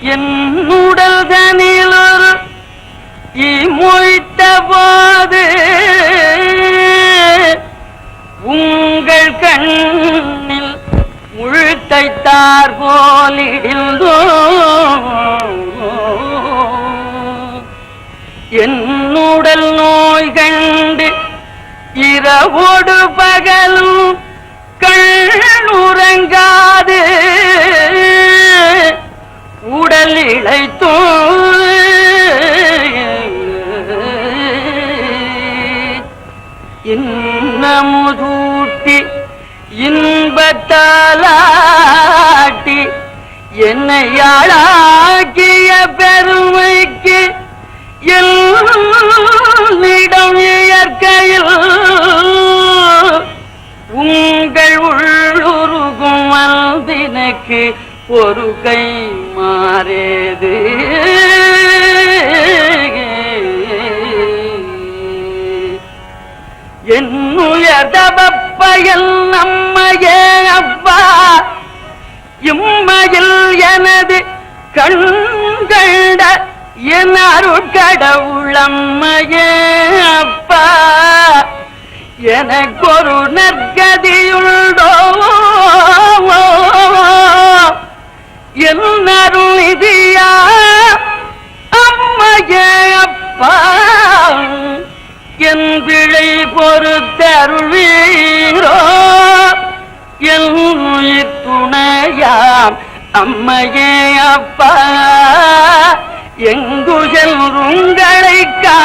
என் உடல் தனிலொரு இமொய்த்த போது. உங்கள் கண்ணில் முழுத்தைத்தார் போலிடிந்தோ உடல் நோய் கண்டு இரவோடு பகலும் உடல் இழைத்தோ இன்னமுதூட்டி இன்பத்தாலாட்டி என்னை யாழாக்கிய பெருமைக்கு எல்லிடம் இயற்கையில் உங்கள் உள்ளுருகும் வந்தினுக்கு ஒரு கை மாறேது என்னுயர் தபப்பயல் நம்மையே அப்பா. இம்மையில் எனது கண்கண்ட என் அருட்கடவுளம்மையே அப்பா. எனக்கொரு நற்கதியுண்டோ என் அருளிதியா அம்மையே அப்பா என் பிழை பொறுத்தருள்வீரோ? என் உயிர் துணையாம் அம்மையே அப்பா எங்குகள் உங்களை கா